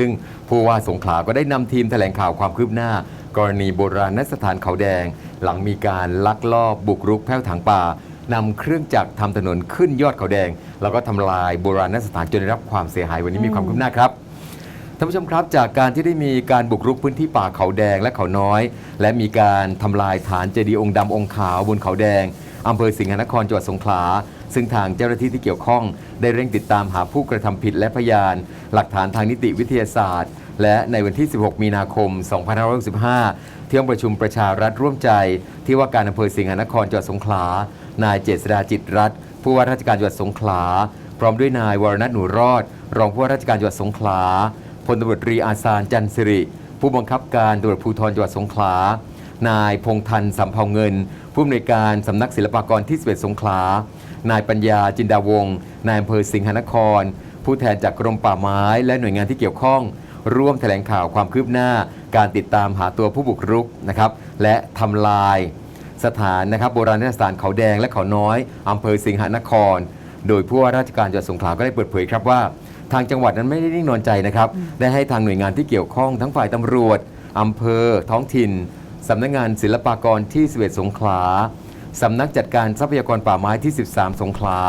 ซึ่งผู้ว่าสงขลาก็ได้นำทีมแถลงข่าวความคืบหน้า กรณีโบราณสถานเขาแดง หลังมีการลักลอบบุกรุกแผ้วถังป่านำเครื่องจักรทำถนนขึ้นยอดเขาแดง แล้วก็ทำลายโบราณสถานจนได้รับความเสียหายวันนี้มีความคืบหน้าครับท่านผู้ชมครับจากการที่ได้มีการบุกรุกพื้นที่ป่าเขาแดงและเขาน้อย และมีการทำลายฐานเจดีย์องค์ดำองค์ขาวบนเขาแดงอำเภอสิงหนครจังหวัดสงขลา ซึ่งทางเจ้าหน้าที่ที่เกี่ยวข้อง ได้เร่งติดตามหาผู้กระทำผิดและพยาน หลักฐานทางนิติวิทยาศาสตร์ และในวันที่ 16 มีนาคม 2565 ที่ห้องประชุมประชารัฐร่วมใจ ที่ว่าการอำเภอสิงหนครจังหวัดสงขลา นายเจษดาจิตรรัตน์ผู้ว่าราชการจังหวัดสงขลา พร้อมด้วยนายวรนัทหนูรอด รองผู้ว่าราชการจังหวัดสงขลาพลตำรวจตรีอาสารจันสิริ ผู้บังคับการตำรวจภูธรจังหวัดสงขลา นายพงทันสำเภาเงิน ผู้อำนวยการสำนักศิลปากรที่11สงขลา นายปัญญาจินดาวงศ์นายอำเภอสิงหนคร ผู้แทนจากกรมป่าไม้และหน่วยงานที่เกี่ยวข้อง ร่วมแถลงข่าวความคืบหน้า การติดตามหาตัวผู้บุกรุกนะครับและทำลายสถานนะครับโบราณสถานเขาแดงและเขาน้อยอำเภอสิงหนคร โดยผู้ว่าราชการจังหวัดสงขลาก็ได้เปิดเผยครับว่า ทางจังหวัดนั้นไม่ได้นิ่งนอนใจนะครับ ได้ให้ทางหน่วยงานที่เกี่ยวข้องทั้งฝ่ายตำรวจอำเภอท้องถิ่น สำนักงานศิลปากรที่ 11 สงขลาสำนักจัดการทรัพยากรป่าไม้ที่ 13 สงขลา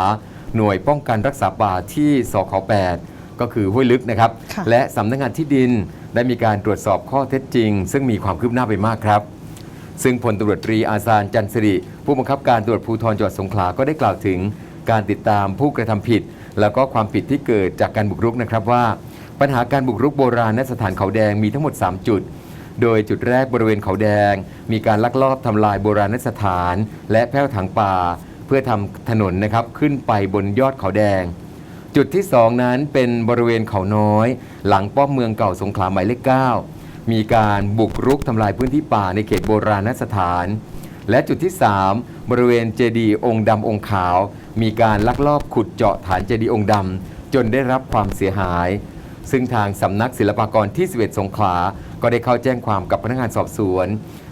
หน่วยป้องกันรักษาป่าที่สข8ก็คือห้วยลึกนะครับค่ะและสำนักงานที่ดินได้มีการตรวจสอบข้อเท็จจริง ซึ่งมีความคืบหน้าไปมากครับ ซึ่งพลตำรวจตรีอาซานจันทร์สิริ ผู้บังคับการตำรวจภูธรจังหวัดสงขลาก็ได้กล่าวถึง การติดตามผู้กระทำผิด แล้วก็ความผิดที่เกิดจากการบุกรุกนะครับว่า ปัญหาการบุกรุกโบราณณสถานเขาแดงมีทั้งหมด 3 จุด โดยจุดแรกบริเวณเขาแดง มีการลักลอบทำลายโบราณสถาน และแผ้วถังป่า เพื่อทำถนนนะครับขึ้นไปบนยอดเขาแดง จุดที่ 2 นั้นเป็นบริเวณเขาน้อย หลังป้อมเมืองเก่าสงขลาหมายเลข9มีการบุกรุกทำลายพื้นที่ป่าในเขตโบราณสถาน และจุดที่ 3 บริเวณเจดีย์องค์ดำองค์ขาว มีการลักลอบขุดเจาะฐานเจดีย์องค์ดำจนได้รับความเสียหาย ซึ่งทางสำนักศิลปากรที่ 11 สงขลา ก็ได้เข้าแจ้งความกับพนักงานสอบสวน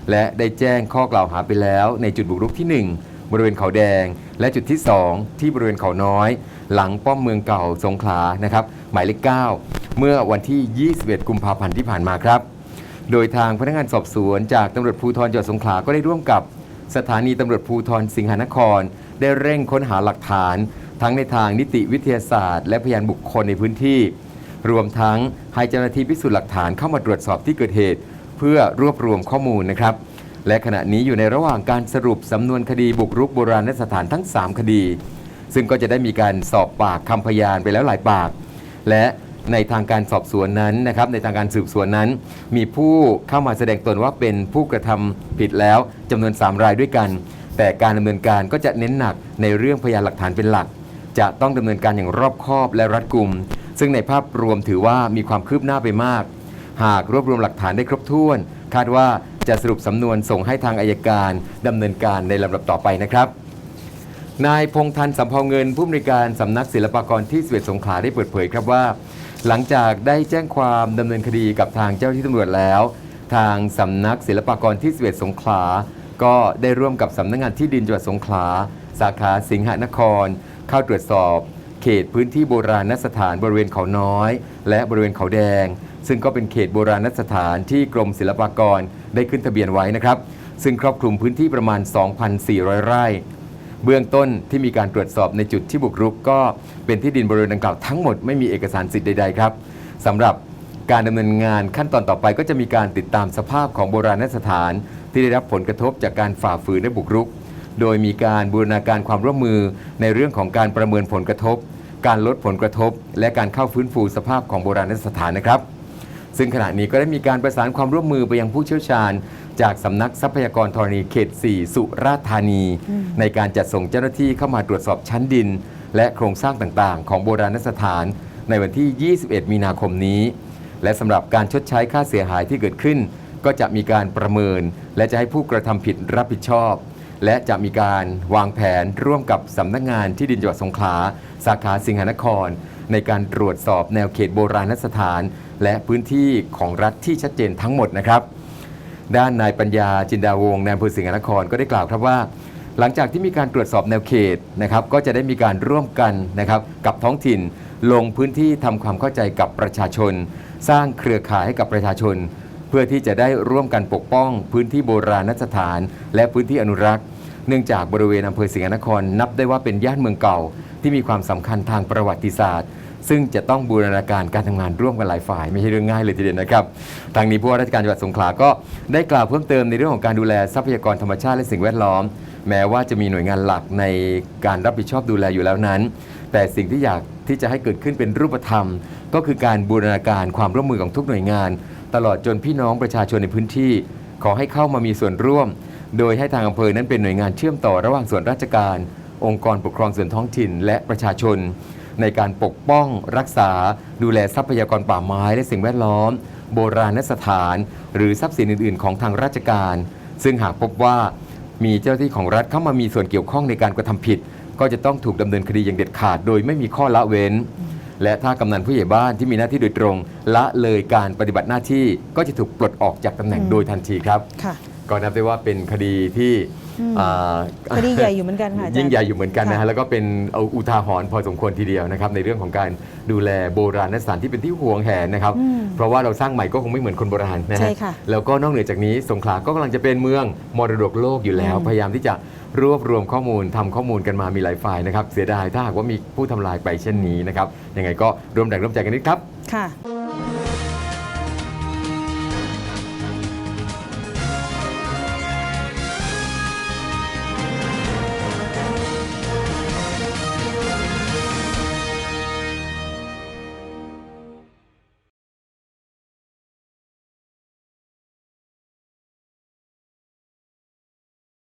และได้แจ้งข้อกล่าวหาไปแล้วในจุดบุกรุกที่ 1 บริเวณเขาแดง และจุดที่ 2 ที่บริเวณเขาน้อย หลังป้อมเมืองเก่าสงขลานะครับหมายเลข 9 เมื่อวันที่ 21 กุมภาพันธ์ที่ผ่านมาครับ โดยทางพนักงานสอบสวน จากตำรวจภูธรจังหวัดสงขลาก็ได้ร่วมกับสถานีตำรวจภูธรสิงหนคร ได้เร่งค้นหาหลักฐาน ทั้งในทางนิติวิทยาศาสตร์ และพยานบุคคลในพื้นที่ รวมทั้งให้เจ้าหน้าที่พิสูจน์หลักฐานเข้ามาตรวจสอบที่เกิดเหตุ เพื่อรวบรวมข้อมูลนะครับและขณะนี้อยู่ในระหว่างการสรุปสำนวนคดีบุกรุกโบราณสถานทั้ง 3 คดี ซึ่งก็จะได้มีการสอบปากคำพยานไปแล้วหลายปาก และในทางการสอบสวนนั้นนะครับในทางการสืบสวนนั้น มีผู้เข้ามาแสดงตนว่าเป็นผู้กระทำผิดแล้วจำนวน 3 รายด้วยกัน แต่การดำเนินการก็จะเน้นหนักในเรื่องพยานหลักฐานเป็นหลัก จะต้องดำเนินการอย่างรอบคอบและรัดกุม ซึ่งในภาพรวมถือว่ามีความคืบหน้าไปมาก หากรวบรวมหลักฐานได้ครบถ้วน คาดว่าจะสรุปสำนวนส่งให้ทางอายการดำเนินการในลำดับต่อไปนะครับนายพงทันสัมภาเงินผู้อำนวยการสำนักศิลปากรที่สเวตสงขลาได้เปิดเผยครับว่า หลังจากได้แจ้งความดำเนินคดีกับทางเจ้าหน้าที่ตำรวจแล้ว ทางสำนักศิลปากรที่สเวตสงขลา ก็ได้ร่วมกับสำนักงานที่ดินจังหวัดสงขลา สาขาสิงหนคร เข้าตรวจสอบ เขตพื้นที่โบราณสถานบริเวณเขาน้อย และบริเวณเขาแดง ซึ่งก็เป็นเขตโบราณสถานที่กรมศิลปากรได้ขึ้นทะเบียนไว้นะครับ ซึ่งครอบคลุมพื้นที่ประมาณ 2,400 ไร่ เบื้องต้นที่มีการตรวจสอบในจุดที่บุกรุกก็เป็นที่ดินบริเวณดังกล่าวทั้งหมดไม่มีเอกสารสิทธิ์ใดๆครับสำหรับการดำเนินงานขั้นตอนต่อไปก็จะมีการติดตามสภาพของโบราณสถาน ที่ได้รับผลกระทบจากการฝ่าฝืนและบุกรุก โดยมีการบูรณาการความร่วมมือในเรื่องของการประเมินผลกระทบ การลดผลกระทบ และการเข้าฟื้นฟูสภาพของโบราณสถานนะครับ ซึ่งขณะนี้ก็ได้มีการประสานความร่วมมือไปยังผู้เชี่ยวชาญ จากสำนักทรัพยากรธรณีเขต 4 สุราษฎร์ธานี ในการจัดส่งเจ้าหน้าที่เข้ามาตรวจสอบชั้นดิน และโครงสร้างต่างๆ ของโบราณสถาน ในวันที่ 21 มีนาคมนี้ และสำหรับการชดใช้ค่าเสียหายที่เกิดขึ้น ก็จะมีการประเมิน และจะให้ผู้กระทำผิดรับผิดชอบ และจะมีการวางแผนร่วมกับสำนักงานที่ดินจังหวัดสงขลา สาขาสิงหนคร ในการตรวจสอบแนวเขตโบราณสถาน และพื้นที่ของรัฐที่ชัดเจนทั้งหมดนะครับ ด้านนายปัญญาจินดาวงศ์นายอำเภอสิงหนครก็ได้กล่าวครับว่า หลังจากที่มีการตรวจสอบแนวเขตนะครับก็จะได้มีการร่วมกันนะครับกับท้องถิ่น ลงพื้นที่ทำความเข้าใจกับประชาชน สร้างเครือข่ายให้กับประชาชน พื่อที่จะได้ร่วมกันปกป้อง พื้นที่โบราณสถาน และพื้นที่อนุรักษ์ เนื่องจากบริเวณอำเภอสิงห์นคร นับได้ว่าเป็นย่านเมืองเก่า ที่มีความสำคัญทางประวัติศาสตร์ ซึ่งจะต้องบูรณาการการทำงานร่วมกันหลายฝ่าย ไม่ใช่เรื่องง่ายเลยทีเดียวนะครับทางนี้ผู้ว่าราชการจังหวัดสงขลาก็ได้กล่าวเพิ่มเติมในเรื่องของการดูแลทรัพยากรธรรมชาติและสิ่งแวดล้อม แม้ว่าจะมีหน่วยงานหลักในการรับผิดชอบดูแลอยู่แล้วนั้น แต่สิ่งที่อยากที่จะให้เกิดขึ้นเป็นรูปธรรม ก็คือการบูรณาการความร่วมมือของทุกหน่วยงาน ตลอดจนพี่น้องประชาชนในพื้นที่ ขอให้เข้ามามีส่วนร่วม โดยให้ทางอำเภอนั้นเป็นหน่วยงานเชื่อมต่อระหว่างส่วนราชการ องค์กรปกครองส่วนท้องถิ่น และประชาชน ในการปกป้อง รักษา ดูแลทรัพยากรป่าไม้และสิ่งแวดล้อม โบราณสถาน หรือทรัพย์สินอื่น ๆ ของทางราชการ ซึ่งหากพบว่ามีเจ้าหน้าที่ของรัฐเข้ามามีส่วนเกี่ยวข้องในการกระทำผิด ก็จะต้องถูกดำเนินคดีอย่างเด็ดขาด โดยไม่มีข้อละเว้น และถ้ากำนันผู้ใหญ่บ้านที่มีหน้าที่โดยตรง ละเลยการปฏิบัติหน้าที่ก็จะถูกปลดออกจากตำแหน่งอืมโดยทันทีครับ ค่ะ ก็นับได้ว่าเป็นคดีที่อืม อ่าคดีใหญ่อยู่เหมือนกันค่ะอาจารย์ยิ่งใหญ่อยู่เหมือนกันนะค่ะ ฮะแล้วก็เป็นเอาอุทาหรณ์พอสมควรทีเดียวนะครับในเรื่องของการดูแลโบราณสถานที่เป็นที่ห่วงแหนนะครับอืมเพราะว่าเราสร้างใหม่ก็คงไม่เหมือนคนโบราณนะใช่ฮะค่ะแล้วก็นอกเหนือจากนี้สงขลาก็กำลังจะเป็นเมืองมรดกโลกอยู่แล้ว อืม พยายามที่จะรวบรวมข้อมูลทำข้อมูลกันมามีหลายฝ่ายนะครับเสียดายถ้าหากว่ามีผู้ทำลายไปเช่นนี้นะครับยังไงก็ร่วมแรงร่วมใจกันนิดครับ ค่ะ